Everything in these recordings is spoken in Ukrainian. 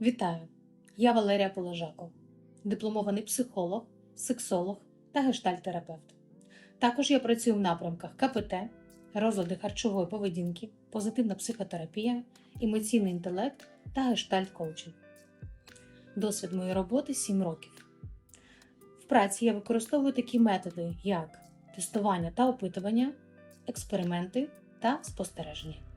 Вітаю! Я Валерія Положаков, дипломований психолог, сексолог та гештальтерапевт. Також я працюю в напрямках КПТ, розлади харчової поведінки, позитивна психотерапія, емоційний інтелект та гештальт-коучинг. Досвід моєї роботи 7 років. В праці я використовую такі методи, як тестування та опитування, експерименти та спостереження.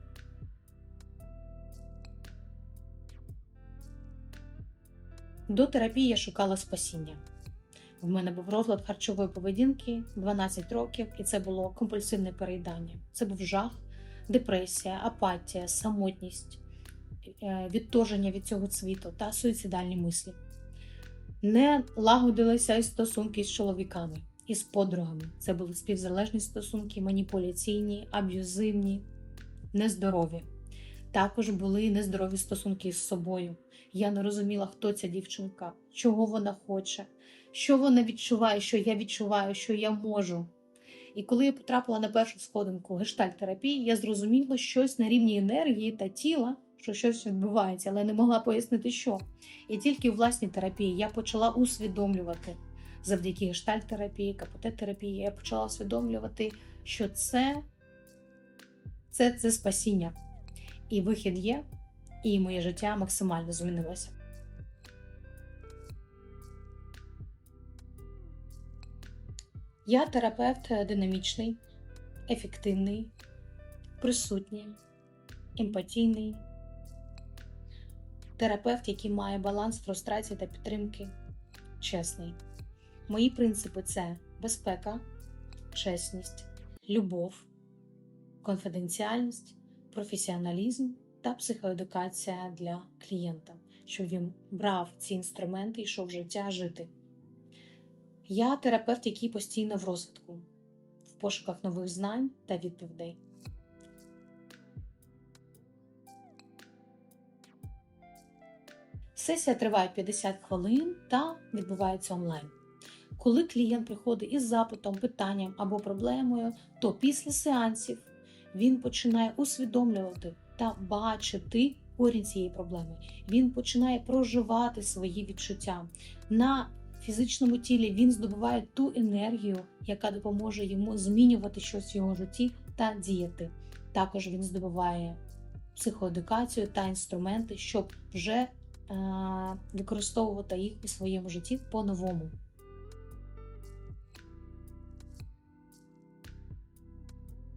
До терапії я шукала спасіння. В мене був розлад харчової поведінки 12 років, і це було компульсивне переїдання. Це був жах, депресія, апатія, самотність, е, відторження від цього світу та суїцидальні мислі. Не лагодилися і стосунки з чоловіками і з подругами. Це були співзалежні стосунки, маніпуляційні, аб'юзивні, нездорові. Також були нездорові стосунки з собою. Я не розуміла, хто ця дівчинка, чого вона хоче, що вона відчуває, що я відчуваю, що я можу. І коли я потрапила на першу сходинку гештальт-терапії, я зрозуміла щось на рівні енергії та тіла, що щось відбувається, але не могла пояснити, що. І тільки у власній терапії я почала усвідомлювати завдяки гештальт-терапії, я почала усвідомлювати, що це, це, це спасіння. І вихід є, і моє життя максимально змінилося. Я терапевт динамічний, ефективний, присутній, емпатійний, терапевт, який має баланс фрустрації та підтримки, чесний. Мої принципи це безпека, чесність, любов, конфіденціальність, професіоналізм та психоедукація для клієнта, щоб він брав ці інструменти і йшов життя жити. Я терапевт, який постійно в розвитку, в пошуках нових знань та відповідей. Сесія триває 50 хвилин та відбувається онлайн. Коли клієнт приходить із запитом, питанням або проблемою, то після сеансів він починає усвідомлювати та бачити корінь цієї проблеми. Він починає проживати свої відчуття. На фізичному тілі він здобуває ту енергію, яка допоможе йому змінювати щось в його житті та діяти. Також він здобуває психоедукацію та інструменти, щоб вже е- використовувати їх у своєму житті по-новому.